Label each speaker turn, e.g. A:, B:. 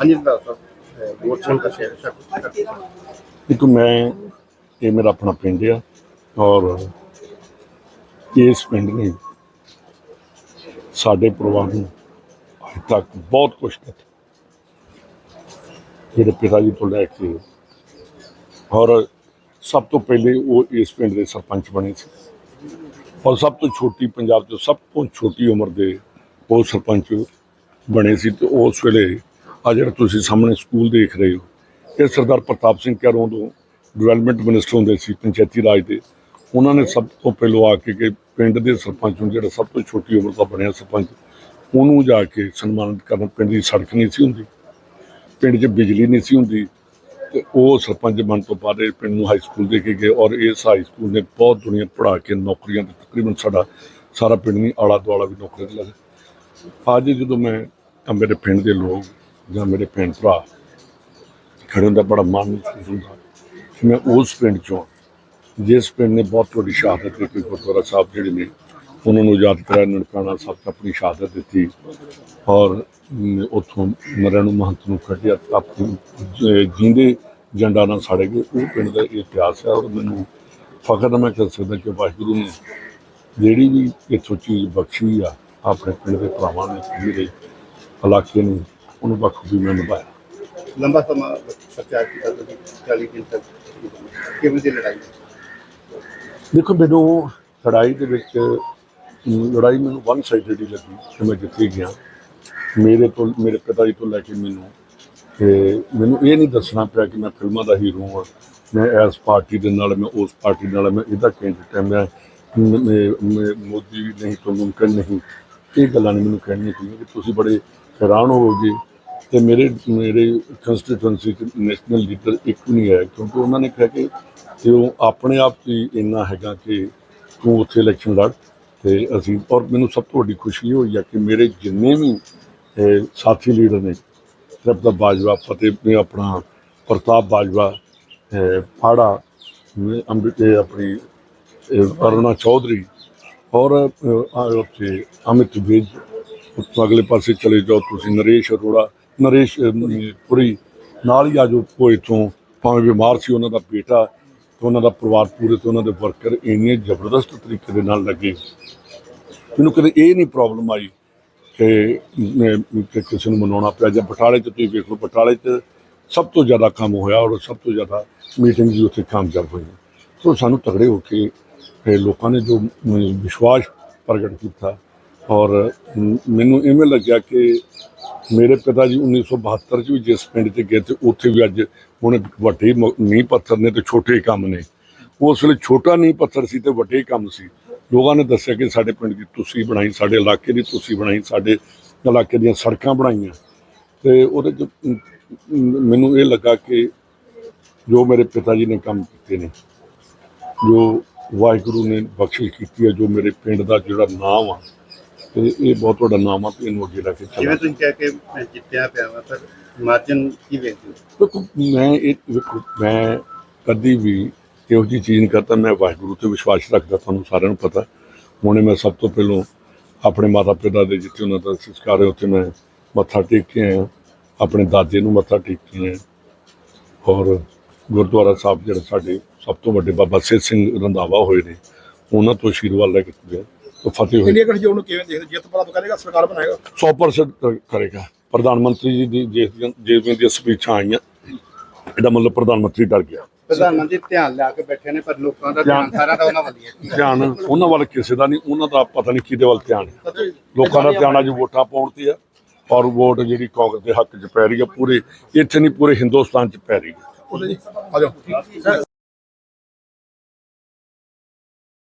A: ਹਾਂਜੀ ਦੱਸੋ ਵੋਟ ਚੋਣ ਦਾ
B: ਇੱਕ ਮੈਂ, ਇਹ ਮੇਰਾ ਆਪਣਾ ਪਿੰਡ ਆ ਔਰ ਇਸ ਪਿੰਡ ਨੇ ਸਾਡੇ ਪਰਿਵਾਰ ਨੂੰ ਅੱਜ ਤੱਕ ਬਹੁਤ ਕੁਝ ਦਿੱਤਾ। ਮੇਰੇ ਪਿਤਾ ਜੀ ਤੋਂ ਲੈ ਕੇ ਔਰ ਸਭ ਤੋਂ ਪਹਿਲੇ ਉਹ ਇਸ ਪਿੰਡ ਦੇ ਸਰਪੰਚ ਬਣੇ ਸੀ। ਔਰ ਸਭ ਤੋਂ ਛੋਟੀ ਪੰਜਾਬ 'ਚ ਸਭ ਤੋਂ ਛੋਟੀ ਉਮਰ ਦੇ ਉਹ ਸਰਪੰਚ ਬਣੇ ਸੀ ਤੇ ਉਸ ਵੇਲੇ ਆ ਜਿਹੜਾ ਤੁਸੀਂ ਸਾਹਮਣੇ ਸਕੂਲ ਦੇਖ ਰਹੇ ਹੋ, ਇਹ ਸਰਦਾਰ ਪ੍ਰਤਾਪ ਸਿੰਘ ਕੈਰੋਂ ਤੋਂ ਡਿਵੈਲਪਮੈਂਟ ਮਿਨਿਸਟਰ ਹੁੰਦੇ ਸੀ, ਪੰਚਾਇਤੀ ਰਾਜ ਦੇ। ਉਹਨਾਂ ਨੇ ਸਭ ਤੋਂ ਪਹਿਲਾਂ ਆ ਕੇ ਕਿ ਪਿੰਡ ਦੇ ਸਰਪੰਚ ਨੂੰ ਜਿਹੜਾ ਸਭ ਤੋਂ ਛੋਟੀ ਉਮਰ ਦਾ ਬਣਿਆ ਸਰਪੰਚ, ਉਹਨੂੰ ਜਾ ਕੇ ਸਨਮਾਨਿਤ ਕਰਨ। ਪਿੰਡ ਦੀ ਸੜਕ ਨਹੀਂ ਸੀ ਹੁੰਦੀ, ਪਿੰਡ 'ਚ ਬਿਜਲੀ ਨਹੀਂ ਸੀ ਹੁੰਦੀ, ਤੇ ਉਹ ਸਰਪੰਚ ਬਣ ਤੋਂ ਬਾਅਦ ਇਹ ਪਿੰਡ ਨੂੰ ਹਾਈ ਸਕੂਲ ਦੇ ਕੇ ਗਏ ਔਰ ਇਸ ਹਾਈ ਸਕੂਲ ਨੇ ਬਹੁਤ ਦੁਨੀਆ ਪੜ੍ਹਾ ਕੇ ਨੌਕਰੀਆਂ ਤੇ ਤਕਰੀਬਨ ਸਾਡਾ ਸਾਰਾ ਪਿੰਡ ਨਹੀਂ ਆਲਾ ਦੁਆਲਾ ਵੀ ਨੌਕਰੀ ਤੇ ਲੱਗਾ ਅੱਜ ਜਦੋਂ ਮੈਂ ਮੇਰੇ ਪਿੰਡ ਦੇ ਲੋਕ ਜਾਂ ਮੇਰੇ ਭੈਣ ਭਰਾ ਖੜੇ ਹੁੰਦਾ ਬੜਾ ਮਾਣ ਮਹਿਸੂਸ ਹੁੰਦਾ। ਕਿ ਮੈਂ ਉਸ ਪਿੰਡ ਚੋਂ ਜਿਸ ਪਿੰਡ ਨੇ ਬਹੁਤ ਵੱਡੀ ਸ਼ਹਾਦਤ ਦਿੱਤੀ ਗੁਰਦੁਆਰਾ ਸਾਹਿਬ ਜਿਹੜੇ ਨੇ ਉਹਨਾਂ ਨੂੰ ਯਾਦ ਕਰਾਇਆ ਨਨਕਾਣਾ ਸਾਹਿਬ 'ਚ ਆਪਣੀ ਸ਼ਹਾਦਤ ਦਿੱਤੀ ਔਰ ਅਮ, ਉੱਥੋਂ ਮਰਨ ਨੂੰ ਮਹੰਤ ਨੂੰ ਕੱਢਿਆ ਆਪਣੀ ਜ- ਜੀਂਦੇ ਜੰਡਾ ਨਾਲ ਸਾੜੇ ਗਏ। ਉਹ ਪਿੰਡ ਦਾ ਇਹ ਇਤਿਹਾਸ ਹੈ ਔਰ ਮੈਨੂੰ ਫਖਰ ਹੈ ਮੈਂ ਕਰ ਸਕਦਾ ਕਿ ਵਾਹਿਗੁਰੂ ਨੇ ਜਿਹੜੀ ਵੀ ਇੱਥੋਂ ਚੀਜ਼ ਬਖਸ਼ੀ ਆ ਆਪਣੇ ਪਿੰਡ ਦੇ ਭਰਾਵਾਂ ਨੇ ਮੇਰੇ ਇਲਾਕੇ ਨੂੰ ਉਹਨੂੰ ਬਖੂਬੀ ਮੈਂ ਨਿਭਾਇਆ
A: ਲੰਬਾ ਸਮਾਂ ਪ੍ਰਚਾਰ ਕੀਤਾ ਤੁਸੀਂ 40 ਦਿਨ ਤੱਕ ਕਿਵੇਂ ਦੀ ਲੜਾਈ?
B: ਦੇਖੋ ਮੈਨੂੰ ਲੜਾਈ ਦੇ ਵਿੱਚ ਲੜਾਈ ਮੈਨੂੰ ਵਨ ਸਾਈਡਡ ਹੀ ਲੱਗੀ ਕਿ ਮੈਂ ਜਿੱਥੇ ਗਿਆ। ਮੇਰੇ ਤੋਂ ਮੇਰੇ ਪਿਤਾ ਜੀ ਤੋਂ ਲੈ ਕੇ ਮੈਨੂੰ। ਤੇ ਮੈਨੂੰ ਇਹ ਨਹੀਂ ਦੱਸਣਾ ਪਿਆ ਕਿ ਮੈਂ ਫਿਲਮਾਂ ਦਾ ਹੀਰੋ ਹਾਂ। ਮੈਂ ਇਸ ਪਾਰਟੀ ਦੇ ਨਾਲ ਮੈਂ ਉਸ ਪਾਰਟੀ ਨਾਲ ਮੈਂ ਇਹਦਾ ਕੈਂਡੀਡੇਟ ਹਾਂ। ਮੈਂ ਮੋਦੀ ਨਹੀਂ ਤੋਂ ਮੁਮਕਿਨ ਨਹੀਂ। ਇਹ ਗੱਲਾਂ ਨਹੀਂ ਮੈਨੂੰ ਕਹਿਣੀਆਂ ਚਾਹੀਦੀਆਂ ਕਿ ਤੁਸੀਂ ਬੜੇ ਹੈਰਾਨ ਹੋਵੋਗੇ। ਤੇ ਮੇਰੇ ਮੇਰੇ ਕੰਸਟੀਟੂਐਂਸੀ ਚ ਨੈਸ਼ਨਲ ਲੀਡਰ ਇੱਕ ਵੀ ਨਹੀਂ ਹੈ ਕਿਉਂਕਿ ਉਹਨਾਂ ਨੇ ਕਿਹਾ ਕਿ ਤੇ ਉਹ ਆਪਣੇ ਆਪ 'ਚ ਹੀ ਇੰਨਾ ਹੈਗਾ ਕਿ ਤੂੰ ਉੱਥੇ ਇਲੈਕਸ਼ਨ ਲੜ ਤੇ ਅਸੀਂ ਔਰ ਮੈਨੂੰ ਸਭ ਤੋਂ ਵੱਡੀ ਖੁਸ਼ੀ ਇਹ ਹੋਈ ਆ ਕਿ ਮੇਰੇ ਜਿੰਨੇ ਵੀ ਸਾਥੀ ਲੀਡਰ ਨੇ ਰਬਦਾ ਬਾਜਵਾ ਫਤਿਹ ਨੇ ਆਪਣਾ ਪ੍ਰਤਾਪ ਬਾਜਵਾ ਅਹ, ਫਾੜਾ ਅਮ, ਆਪਣੀ ਅਰੁਣਾ ਚੌਧਰੀ ਔਰ ਉੱਥੇ ਅਮਿਤ ਵਿਜ ਉੱਤੋਂ ਅਗਲੇ ਪਾਸੇ ਚਲੇ ਜਾਓ ਤੁਸੀਂ ਨਰੇਸ਼ ਅਰੋੜਾ ਨਰੇਸ਼ ਪੁਰੀ ਨਾਲ ਹੀ ਆ ਜੋ ਕੋਈ ਤੋਂ ਭਾਵੇਂ ਬਿਮਾਰ ਸੀ, ਉਹਨਾਂ ਦਾ ਬੇਟਾ ਤੇ ਉਹਨਾਂ ਦਾ ਪਰਿਵਾਰ ਪੂਰੇ ਤੇ ਉਹਨਾਂ ਦੇ ਵਰਕਰ ਇੰਨੇ ਜ਼ਬਰਦਸਤ ਤਰੀਕੇ ਦੇ ਨਾਲ ਲੱਗੇ। ਮੈਨੂੰ ਕਦੇ ਇਹ ਨਹੀਂ ਪ੍ਰੋਬਲਮ ਆਈ ਕਿ ਕਿਸੇ ਨੂੰ ਮਨਾਉਣਾ ਪਿਆ ਜਾਂ ਬਟਾਲੇ 'ਚ ਤੁਸੀਂ ਵੇਖੋ ਬਟਾਲੇ 'ਚ ਸਭ ਤੋਂ ਜ਼ਿਆਦਾ ਕੰਮ ਹੋਇਆ ਔਰ ਸਭ ਤੋਂ ਜ਼ਿਆਦਾ ਮੀਟਿੰਗ ਵੀ ਉੱਥੇ ਕਾਮਯਾਬ ਹੋਈਆਂ। ਸੋ ਸਾਨੂੰ ਤਗੜੇ ਹੋ ਕੇ ਲੋਕਾਂ ਨੇ ਜੋ ਵਿਸ਼ਵਾਸ ਪ੍ਰਗਟ ਕੀਤਾ ਔਰ ਮੈਨੂੰ ਇਵੇਂ ਲੱਗਿਆ ਕਿ ਮੇਰੇ ਪਿਤਾ ਜੀ 1972 ਚ ਵੀ ਜਿਸ ਪਿੰਡ 'ਚ ਗਏ ਤੇ ਉੱਥੇ ਵੀ ਅੱਜ ਹੁਣ ਵੱਡੇ ਨੀਂਹ ਪੱਥਰ ਨੇ ਤੇ ਛੋਟੇ ਕੰਮ ਨੇ। ਉਸ ਵੇਲੇ ਛੋਟਾ ਨੀਂਹ ਪੱਥਰ ਸੀ ਤੇ ਵੱਡੇ ਕੰਮ ਸੀ। ਲੋਕਾਂ ਨੇ ਦੱਸਿਆ ਕਿ ਸਾਡੇ ਪਿੰਡ ਦੀ ਤੁਸੀਂ ਬਣਾਈ, ਸਾਡੇ ਇਲਾਕੇ ਦੀ ਤੁਸੀਂ ਬਣਾਈ, ਸਾਡੇ ਇਲਾਕੇ ਦੀਆਂ ਸੜਕਾਂ ਬਣਾਈਆਂ। ਤੇ ਉਹਦੇ 'ਚ ਮੈਨੂੰ ਇਹ ਲੱਗਾ ਕਿ ਜੋ ਮੇਰੇ ਪਿਤਾ ਜੀ ਨੇ ਕੰਮ ਕੀਤੇ ਨੇ, ਜੋ ਵਾਹਿਗੁਰੂ ਨੇ ਬਖਸ਼ਿਸ਼ ਕੀਤੀ ਹੈ, ਜੋ ਮੇਰੇ ਪਿੰਡ ਦਾ ਜਿਹੜਾ ਨਾਮ ਆ ਤੇ ਇਹ ਬਹੁਤ ਵੱਡਾ ਨਾਮ ਆ ਇਹਨੂੰ ਅੱਗੇ ਲੈ ਕੇ ਚੱਲਾਂ
A: ਜਿਵੇਂ ਤੁਸੀਂ ਕਹਿ ਕੇ ਮੈਂ ਜਿੱਤਿਆ ਪਿਆ ਵਾ ਪਰ ਮਾਰਜਨ ਕੀ ਵੇਖਦੇ ਹੋ?
B: ਦੇਖੋ ਮੈਂ ਇਹ ਵੇਖੋ ਮੈਂ ਕਦੀ ਵੀ ਇਹੋ ਜਿਹੀ ਚੀਜ਼ ਨਹੀਂ ਕਰਦਾ ਮੈਂ ਵਾਹਿਗੁਰੂ ਤੇ ਵਿਸ਼ਵਾਸ ਰੱਖਦਾ ਤੁਹਾਨੂੰ ਸਾਰਿਆਂ ਨੂੰ ਪਤਾ। ਹੁਣੇ ਮੈਂ ਸਭ ਤੋਂ ਪਹਿਲਾਂ ਆਪਣੇ ਮਾਤਾ ਪਿਤਾ ਦੇ ਜਿੱਥੇ ਉਹਨਾਂ ਦਾ ਸੰਸਕਾਰ ਹੈ ਉੱਥੇ ਮੈਂ ਮੱਥਾ ਟੇਕ ਕੇ ਆਇਆ। ਆਪਣੇ ਦਾਦੇ ਨੂੰ ਮੱਥਾ ਟੇਕ ਕੇ ਆਇਆ। ਔਰ ਗੁਰਦੁਆਰਾ ਸਾਹਿਬ ਜਿਹੜਾ ਸਾਡੇ ਸਭ ਤੋਂ ਵੱਡੇ ਬਾਬਾ ਸੇਤ ਸਿੰਘ ਰੰਧਾਵਾ ਹੋਏ ਨੇ ਉਹਨਾਂ ਤੋਂ ਆਸ਼ੀਰਵਾਦ ਲੈ ਕੇ ਤਾਂ ਫਤਿਹ ਹੋਈ।
C: ਇੰਡੀਆ ਗੱਠਜੋੜ ਨੂੰ ਕਿਵੇਂ ਦੇਖਦੇ? ਜਿੱਤ ਪ੍ਰਾਪਤ ਕਰੇਗਾ ਸਰਕਾਰ ਬਣਾਏਗਾ?
B: 100% ਕਰੇਗਾ। ਪ੍ਰਧਾਨ ਮੰਤਰੀ ਜੀ ਦੀ ਜਿਸ ਜਿਵੇਂ ਦੀਆਂ ਸਪੀਚਾਂ ਆਈਆਂ ਇਹਦਾ ਮਤਲਬ ਪ੍ਰਧਾਨ ਮੰਤਰੀ ਡਰ ਗਿਆ।
A: ਪ੍ਰਧਾਨ ਮੰਤਰੀ ਧਿਆਨ ਲਾ ਕੇ ਬੈਠੇ ਨੇ ਪਰ ਲੋਕਾਂ ਦਾ ਧਿਆਨ ਸਾਰਾ ਤਾਂ ਉਹਨਾਂ ਵੱਲ ਹੀ ਹੈ।
B: ਧਿਆਨ ਉਹਨਾਂ ਵੱਲ ਕਿਸੇ ਦਾ ਨਹੀਂ ਉਹਨਾਂ ਦਾ ਪਤਾ ਨਹੀਂ ਕਿਹਦੇ ਵੱਲ ਧਿਆਨ ਹੈ। ਲੋਕਾਂ ਦਾ ਧਿਆਨ ਅੱਜ ਵੋਟਾਂ ਪਾਉਣ ਤੇ ਆ ਔਰ ਵੋਟ ਜਿਹੜੀ ਕਾਂਗਰਸ ਦੇ ਹੱਕ 'ਚ ਪੈ ਰਹੀ ਆ ਪੂਰੇ ਇੱਥੇ ਨਹੀਂ ਪੂਰੇ ਹਿੰਦੁਸਤਾਨ 'ਚ ਪੈ ਰਹੀ ਹੈ।
C: ਆ ਜਾਓ।